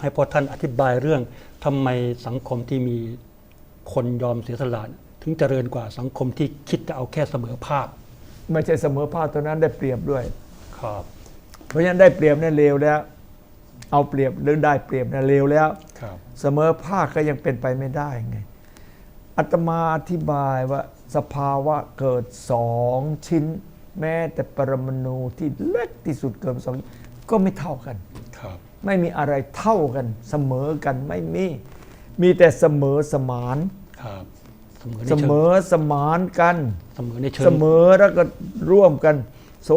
ให้พ่อท่านอธิบายเรื่องทำไมสังคมที่มีคนยอมเสียสละถึงเจริญกว่าสังคมที่คิดจะเอาแค่เสมอภาคไม่ใช่เสมอภาคตัวนั้นได้เปรียบด้วยครับ เพราะฉะนั้นได้เปรียบเนี่ยเลวแล้ว เอาเปรียบหรือได้เปรียบเนี่ยเลวแล้วครับ เสมอภาคก็ยังเป็นไปไม่ได้ไงอาตมาอธิบายว่าสภาวะเกิดสองชิ้น แม้แต่ปรมาณูที่เล็กที่สุดเกินสอง ก็ไม่เท่ากันครับไม่มีอะไรเท่ากันเสมอกันไม่มี มีแต่เสมอสมานครับเสมอในเสเชิมงอสมานกัน เสมอในเชิงเสมอแล้วก็ร่วมกัน โซ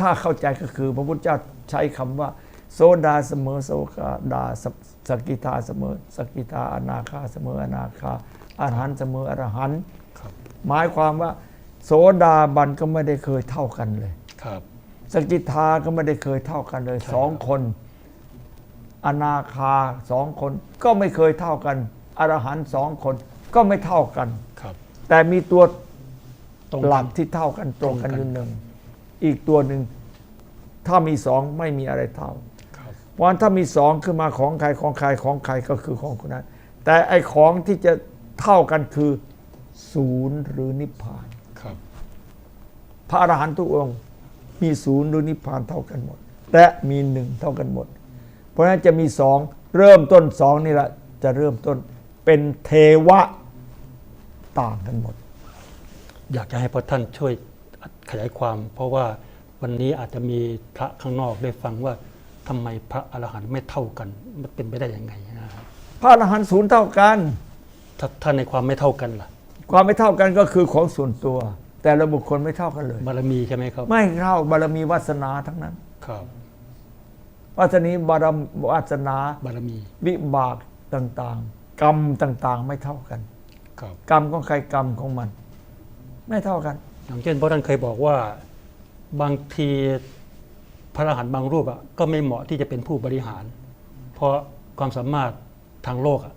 ถ้าเข้าใจก็คือ พระพุทธเจ้าใช้คำว่า โซดาเสมอโซกาดาสสกกิทาเสมอสกกิทาอนาคาเสมออนาคาอรหันต์เสมออรหันต์ครับหมายความว่า โสดาบันก็ไม่ได้เคยเท่ากันเลยครับ สกกิทาก็ไม่ได้เคยเท่ากันเลยใช่สองครับคน อนาคาสองคนก็ไม่เคยเท่ากันอรหันต์สองคนก็ไม่เท่ากันครับ แต่มีตัวตรงหลักักนที่เท่ากันตรงกันตรงกันอยู่หนึ่งอีกตัวหนึ่งถ้ามีสองไม่มีอะไรเท่าครับเพราะฉะนั้นถ้ามีสองขึ้นมาของใครของใครของใครก็คือของคนนั้น แต่ไอ้ของที่จะเท่ากันคือศูนย์หรือนิพพานครับ พระอรหันต์ทุกองค์ มีศูนย์หรือนิพพานเท่ากันหมด และมีหนึ่งเท่ากันหมด เพราะฉะนั้นจะมีสองเริ่มต้นสองนี่แหละจะเริ่มต้นเป็นเทวะต่างกันหมด อยากจะให้พ่อท่านช่วยขยายความ เพราะว่าวันนี้อาจจะมีพระข้างนอกได้ฟังว่าทำไมพระอรหันต์ไม่เท่ากันมันเป็นไปได้ยังไงนะครับพระอรหันต์ศูนย์เท่ากันถ้าถ้าในความไม่เท่ากันล่ะ ความไม่เท่ากันก็คือของส่วนตัว แต่ละบุคคลไม่เท่ากันเลย บารมีใช่ไหมครับ ไม่เท่าบารมีวาสนาทั้งนั้น ครับวาสนีบารมวาสนาบารมีวิบากต่างๆ กรรมต่างๆ ไม่เท่ากัน ครับ กรรมของใครกรรมของมัน ไม่เท่ากัน อย่างเช่นพระท่านเคยบอกว่าบางทีพระอรหันต์บางรูปอะก็ไม่เหมาะที่จะเป็นผู้บริหาร เพราะความสามารถทางโลกอะ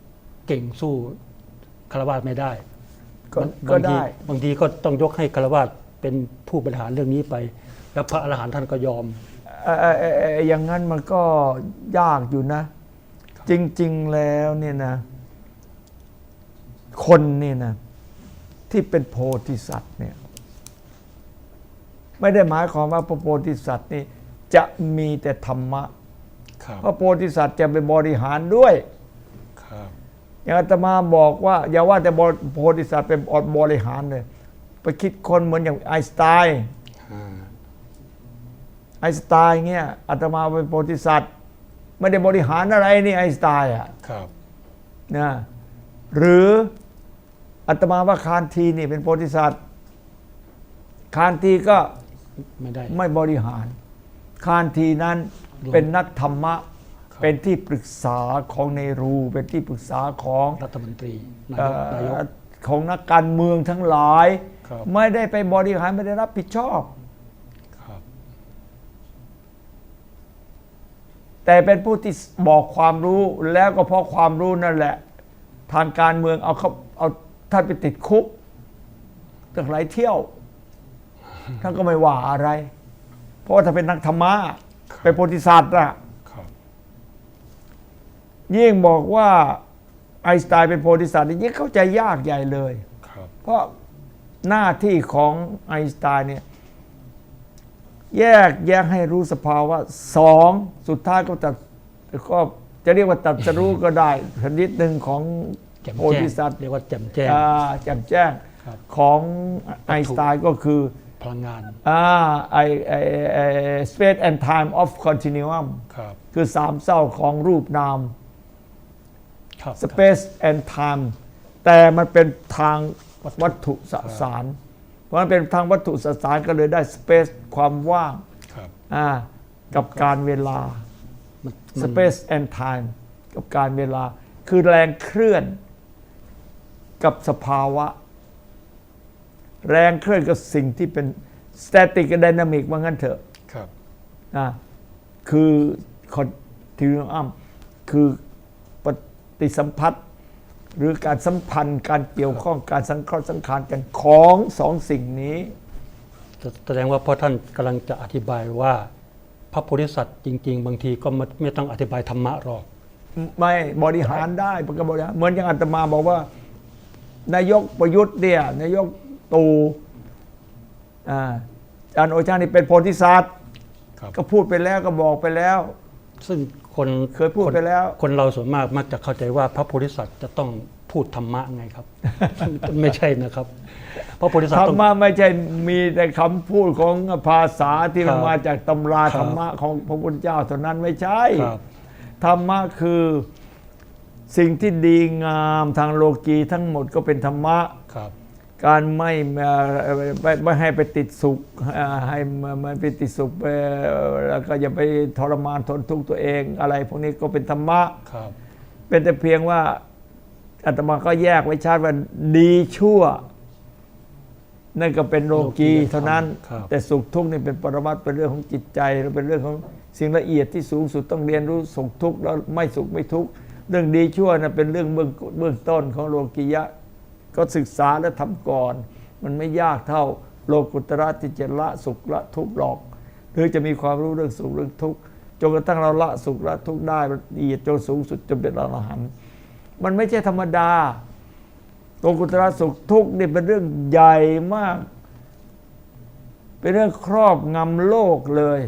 เก่งสู้คารวะไม่ได้ ก็บางก็บางทีได้ บางทีก็ต้องยกให้คารวะเป็นผู้บริหารเรื่องนี้ไป แล้วพระอรหันต์ท่านก็ยอมเอ่อเอ่อเอ่อเอ่ออย่างนั้นมันก็ยากอยู่นะ จริง ๆแล้วเนี่ยนะ คนนี่นะ ที่เป็นโพธิสัตว์เนี่ย ไม่ได้หมายความว่าพระโพธิสัตว์นี่จะมีแต่ธรรมะครับพระโพธิสัตว์จะไปบริหารด้วยครับ อย่างอาตมาบอกว่า อย่าว่าแต่โพธิสัตว์เป็นอดบริหารเลย ไปคิดคนเหมือนอย่างไอน์สไตน์อ่าไอน์สไตน์เงี้ยอาตมาเป็นโพธิสัตว์ไม่ได้บริหารอะไรนี่ไอน์สไตน์อะครับนะหรืออาตมาว่าคานทีนี่เป็นโพธิสัตว์คานทีก็ไม่ได้ไม่บริหาร คานทีนั้นรวมเป็นนักธรรมะครับ เป็นที่ปรึกษาของในรู เป็นที่ปรึกษาของรัฐมนตรีนาเอ่ยกนายกอของนักการเมืองทั้งหลาย ครับ ไม่ได้ไปบริหารไม่ได้รับผิดชอบ ครับ แต่เป็นผู้ที่บอกความรู้แล้วก็เพราะความรู้นั่นแหละ ทางการเมืองเอาเขาเอาท่านไปติดคุกตั้งหลายเที่ยว ท่านก็ไม่ว่าอะไร เพราะว่าถ้าเป็นนักธรรมะเป็นโพธิสัตว์อะครับ ยิ่งบอกว่าไอน์สไตน์เป็นโพธิสัตว์นี่ยิ่งเข้าใจยากใหญ่เลย ครับ เพราะหน้าที่ของไอน์สไตน์เนี่ยแยกแยกให้รู้สภาวะสองสุดท้ายก็ตัดก็จะเรียกว่าตัดสรู้ก็ได้ชนิดหนึ่งของแจ่มโพแจ้งธิสัตว์เรียกว่าแจ่มแจ้ง อ่าแจ่มแจ้งครับ ของไอน์สไตน์ก็คือ พลังงานอ่าไอไอไอ space and time of continuum ครับ คือสามเศร้าของรูปนาม ครับ space and time แต่มันเป็นทางวัตถุสสาร เพราะมันเป็นทางวัตถุสสารก็เลยได้ space ความว่างครับอ่ากับการเวลา มันมัน space and time กับการเวลา คือแรงเคลื่อนกับสภาวะ แรงเคลื่อนกับสิ่งที่เป็น static กับ dynamic ว่างั้นเถอะครับ นะคือ continuum คือป ฏิสัมพัทธ์หรือการสัมพันธ์การเกี่ยวข้องการสังเคราะห์สังขารกันของสองสิ่งนี้ แสดงว่าพ่อท่านกำลังจะอธิบายว่า พระโพธิสัตว์จริง ๆ บางทีก็ไม่ไม่ต้องอธิบายธรรมะหรอก ไม่บริหารได้มันก็บริหารเหมือนอย่างอาตมาบอกว่า นายกประยุทธ์เนี่ยนายกตู่อ่าอาจารย์โอชานี่เป็นโพธิสัตว์ครับก็พูดไปแล้วก็บอกไปแล้ว ซึ่งคนเคยพูดไปแล้ว คนเราส่วนมากมักจะเข้าใจว่าพระโพธิสัตว์จะต้องพูดธรรมะไงครับ ไม่ใช่นะครับ พระโพธิสัตธว์รต้อรงมะไม่ใช่มีแต่คำพูดของภาษาที่มันครับมาจากตำราครับธรรมะของพระพุทธเจ้าเท่านั้นไม่ใช่ครับธรรมะคือสิ่งที่ดีงามทางโลกีทั้งหมดก็เป็นธรรมะครับ การไม่เอ่อไม่ไม่ให้ไปติดสุขอ่าให้มันไปติดสุขไปแล้วก็อย่าไปทรมานทนทุกข์ตัวเอง อะไรพวกนี้ก็เป็นธรรมะครับเป็นแต่เพียงว่าอาตมาก็แยกไว้ชัดว่าดีชั่ว นั่นก็เป็นโลกีเท่านั้นครับแต่สุขทุกข์นี่เป็นปรมัตถ์เป็นเรื่องของจิตใจเป็นเรื่องของสิ่งละเอียดที่สูงสุดต้องเรียนรู้สุขทุกข์แล้วไม่สุขไม่ทุกข์เรื่องดีชั่วนะเป็นเรื่องเบื้องเบื้องต้นของโลกียะ ก็ศึกษาและทำก่อน มันไม่ยากเท่าโลกุตระที่จะละสุขละทุกข์หรอก หรือจะมีความรู้เรื่องสุขเรื่องทุกข์จนกระทั่งเราละสุขละทุกข์ได้ละเอียดจนสูงสุดจนเป็นอรหันต์มันไม่ใช่ธรรมดาโลกุตระสุขทุกข์นี่เป็นเรื่องใหญ่มาก เป็นเรื่องครอบงำโลกเลย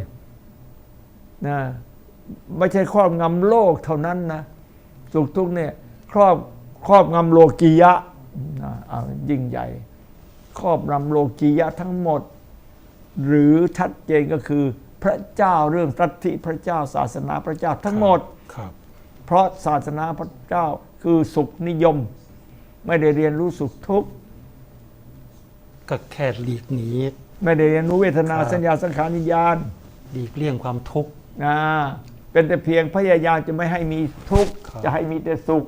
นะไม่ใช่ครอบงำโลกเท่านั้นนะสุขทุกข์เนี่ยครอบครอบงำโลกียะ ยิ่งใหญ่ ครอบงำโลกียะทั้งหมด หรือชัดเจนก็คือ พระเจ้าเรื่องรัทธิพระเจ้าศาสนาพระเจ้าทั้งหมดครับเพราะศาสนาพระเจ้าคือสุขนิยม ไม่ได้เรียนรู้สุขทุกข์ก็แค่หลีกหนีไม่ได้เรียนรู้เวทนาครับสัญญาสังขารวิญญาณหลีกเลี่ยงความทุกข์นะเป็นแต่เพียงพยายามจะไม่ให้มีทุกข์ครับจะให้มีแต่สุข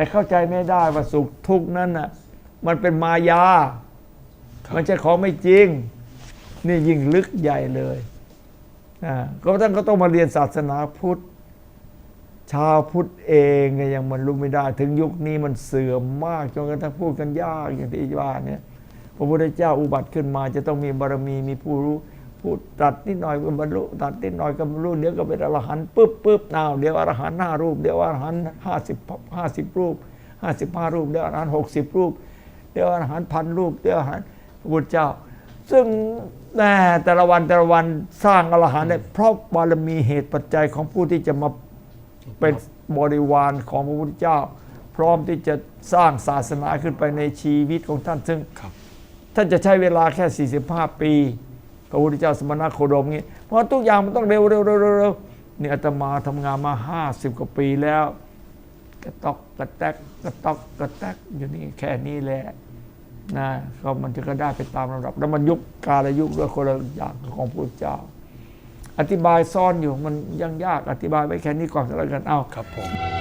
แต่เข้าใจไม่ได้ว่าสุขทุกข์นั้นน่ะมันเป็นมายาครับมันใช่ของไม่จริง นี่ยิ่งลึกใหญ่เลยอ่าก็ต้องก็ต้องมาเรียนศาสนาพุทธ ชาวพุทธเองเนี่ยยังมันรู้ไม่ได้ ถึงยุคนี้มันเสื่อมมากจนกระทั่งพูดกันยากอย่างที่ว่าเนี่ยพระพุทธเจ้าอุบัติขึ้นมาจะต้องมีบารมีมีผู้รู้ พูดตัดนิดหน่อยก็บรรลุตัดนิดหน่อยก็บรรลุเดี๋ยวก็เป็นอรหันต์ปุ๊บปุ๊บอ้าวเดี๋ยวอรหันต์ห้ารูปเดี๋ยวอรหันต์ห้าสิบห้าสิบรูปห้าสิบห้ารูปเดี๋ยวอรหันต์หกสิบรูป เดี๋ยวอรหันต์พันรูปเดี๋ยวอรหันต์พระพุทธเจ้า ซึ่งแน่แต่ละวันแต่ละวันสร้างอรหันต์ได้เพราะบารมีเหตุปัจจัยของผู้ที่จะมาเป็นบริวารของพระพุทธเจ้า พร้อมที่จะสร้างศาสนาขึ้นไปในชีวิตของท่านซึ่งครับท่านจะใช้เวลาแค่ 45 ปี พระพุทธเจ้าสมณโคดมนี้เพราะทุกอย่างมันต้องเร็วเร็วเร็วเร็วเนี่อาตมาทำงานมา50กว่าปีแล้วกระตอกกระแตกกระตอกกระแตกอยู่นี่แค่นี้แหละนะก็มันจะก็ได้ไปตามลำดับ แล้วมันยุคกาลยุคด้วยคนละอย่างของพระพุทธเจ้า อธิบายซ่อนอยู่มันยังยากอธิบายไว้แค่นี้ก่อนแล้วกันเอาครับผม